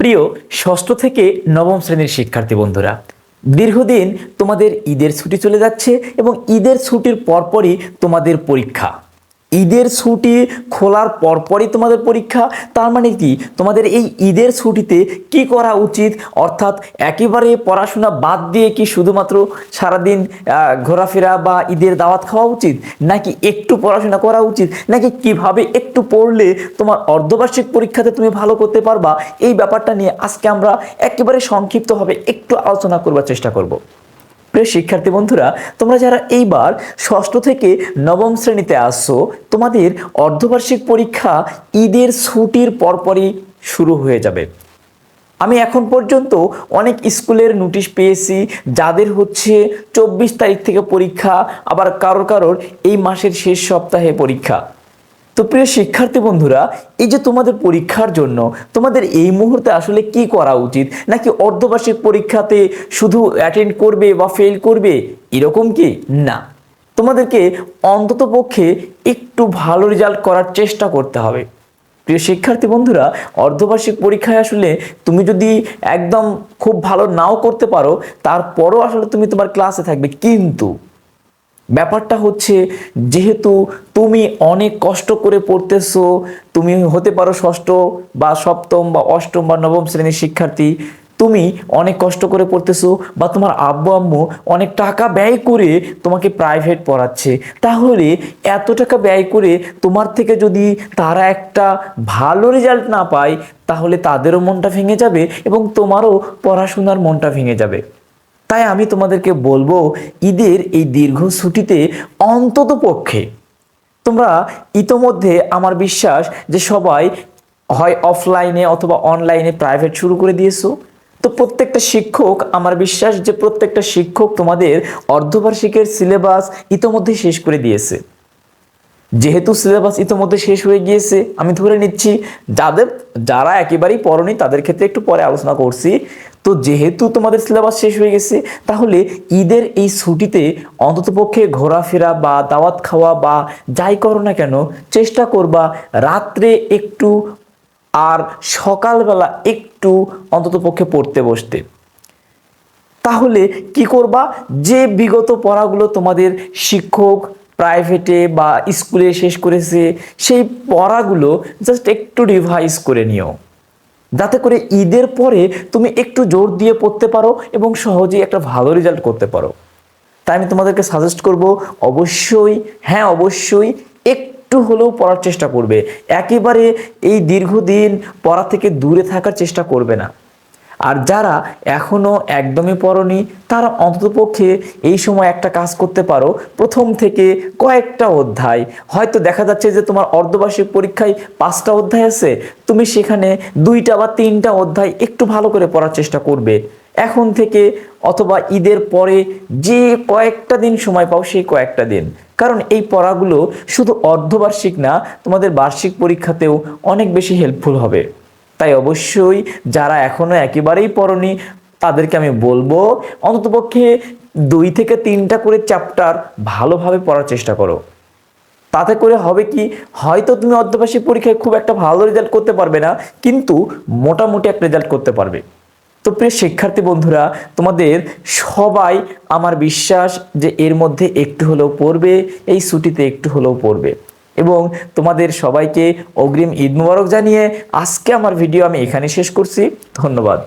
প্রিয় ষষ্ঠ থেকে নবম শ্রেণির শিক্ষার্থী বন্ধুরা, দীর্ঘদিন তোমাদের ঈদের ছুটি চলে যাচ্ছে এবং ঈদের ছুটির পরপরই তোমাদের পরীক্ষা। ঈদের ছুটি খোলার পরপরই তোমাদের পরীক্ষা? তার মানে কি? তোমাদের এই ঈদের ছুটিতে কি করা উচিত? অর্থাৎ একেবারে পড়াশোনা বাদ দিয়ে কি শুধুমাত্র সারাদিন ঘোরাফেরা বা ঈদের দাওয়াত খাওয়া উচিত? নাকি একটু পড়াশোনা করা উচিত? নাকি কীভাবে একটু পড়লে তোমার অর্ধবার্ষিক পরীক্ষাতে তুমি ভালো করতে পারবা? এই ব্যাপারটা নিয়ে আজকে আমরা একেবারে সংক্ষিপ্তভাবে একটু আলোচনা করবার চেষ্টা করব। প্রিয় শিক্ষার্থী বন্ধুরা, তোমরা যারা এইবার ষষ্ঠ থেকে নবম শ্রেণীতে আসছো তোমাদের অর্ধবার্ষিক পরীক্ষা ঈদের ছুটির পরপরই শুরু হয়ে যাবে। আমি এখন পর্যন্ত অনেক স্কুলের নোটিশ পেয়েছি, যাদের হচ্ছে চব্বিশ তারিখ থেকে পরীক্ষা, আবার কারোর কারোর এই মাসের শেষ সপ্তাহে পরীক্ষা। তো প্রিয় শিক্ষার্থী বন্ধুরা, এই যে তোমাদের পরীক্ষার জন্য, তোমাদের এই মুহূর্তে আসলে কি করা উচিত? নাকি অর্ধবার্ষিক পরীক্ষাতে শুধু অ্যাটেন্ড করবে বা ফেল করবে? এরকম কি? না। তোমাদেরকে অন্তত পক্ষে একটু ভালো রেজাল্ট করার চেষ্টা করতে হবে। প্রিয় শিক্ষার্থী বন্ধুরা, অর্ধবার্ষিক পরীক্ষায় আসলে তুমি যদি একদম খুব ভালো নাও করতে পারো, তারপরও আসলে তুমি তোমার ক্লাসে থাকবে। কিন্তু ব্যাপারটা হচ্ছে যেহেতু তুমি অনেক কষ্ট করে পড়তেছো, তুমি হতে পারো ষষ্ঠ বা সপ্তম বা অষ্টম বা নবম শ্রেণির শিক্ষার্থী, তুমি অনেক কষ্ট করে পড়তেছো বা তোমার আব্বু আম্মু অনেক টাকা ব্যয় করে তোমাকে প্রাইভেট পড়াচ্ছে। তাহলে এত টাকা ব্যয় করে তোমার থেকে যদি তারা একটা ভালো রেজাল্ট না পায়, তাহলে তাদেরও মনটা ভেঙে যাবে এবং তোমারও পড়াশোনার মনটা ভেঙে যাবে। তাই আমি তোমাদেরকে বলব, ঈদের এই দীর্ঘ ছুটিতে অন্তত পক্ষে তোমরা ইতোমধ্যে আমার বিশ্বাস যে সবাই হয় অফলাইনে অথবা অনলাইনে প্রাইভেট শুরু করে দিয়েছ। তো প্রত্যেকটা শিক্ষক, আমার বিশ্বাস যে প্রত্যেকটা শিক্ষক তোমাদের অর্ধবার্ষিকের সিলেবাস ইতোমধ্যে শেষ করে দিয়েছে। যেহেতু সিলেবাস ইতোমধ্যে শেষ হয়ে গিয়েছে, আমি ধরে নিচ্ছি, যাদের, যারা একেবারেই পড়নি, তাদের ক্ষেত্রে একটু পরে আলোচনা করছি। তো যেহেতু তোমাদের সিলেবাস শেষ হয়ে গেছে, তাহলে ঈদের এই ছুটিতে অন্ততপক্ষে ঘোরাফেরা বা দাওয়াত খাওয়া বা যাই করো না কেন, চেষ্টা করবা রাত্রে একটু আর সকালবেলা একটু অন্ততপক্ষে পড়তে বসতে। তাহলে কি করবা? যে বিগত পড়াগুলো তোমাদের শিক্ষক প্রাইভেটে বা স্কুলে শেষ করেছে, সেই পড়াগুলো জাস্ট একটু রিভাইজ করে নিও। যাতে করে ঈদের পরে তুমি একটু জোর দিয়ে পড়তে পারো এবং সহজেই একটা ভালো রেজাল্ট করতে পারো। তাই আমি তোমাদেরকে সাজেস্ট করব, অবশ্যই হ্যাঁ অবশ্যই একটু হলেও পড়ার চেষ্টা করবে। একেবারে এই দীর্ঘদিন পড়া থেকে দূরে থাকার চেষ্টা করবে না। আর যারা এখনও একদমই পড়নি, তারা অন্ততপক্ষে এই সময় একটা কাজ করতে পারো। প্রথম থেকে কয়েকটা অধ্যায়। হয়তো দেখা যাচ্ছে যে তোমার অর্ধবার্ষিক পরীক্ষায় পাঁচটা অধ্যায় আছে, তুমি সেখানে দুইটা বা তিনটা অধ্যায় একটু ভালো করে পড়ার চেষ্টা করবে। এখন থেকে অথবা ঈদের পরে যে কয়েকটা দিন সময় পাও, সেই কয়েকটা দিন। কারণ এই পড়াগুলো শুধু অর্ধবার্ষিক না, তোমাদের বার্ষিক পরীক্ষাতেও অনেক বেশি হেল্পফুল হবে। তাই অবশ্যই যারা এখনও একেবারেই পড়নি, তাদেরকে আমি বলব অন্ততপক্ষে দুই থেকে তিনটা করে চ্যাপ্টার ভালোভাবে পড়ার চেষ্টা করো। তাতে করে হবে কি, হয়তো তুমি অর্ধবার্ষিক পরীক্ষায় খুব একটা ভালো রেজাল্ট করতে পারবে না, কিন্তু মোটামুটি একটা রেজাল্ট করতে পারবে। তো প্রিয় শিক্ষার্থী বন্ধুরা, তোমাদের সবাই আমার বিশ্বাস যে এর মধ্যে একটু হলেও পড়বে, এই ছুটিতে একটু হলেও পড়বে। এবং তোমাদের সবাইকে অগ্রিম ঈদ মুবারক জানিয়ে আজকে আমার ভিডিও আমি এখানে শেষ করছি। ধন্যবাদ।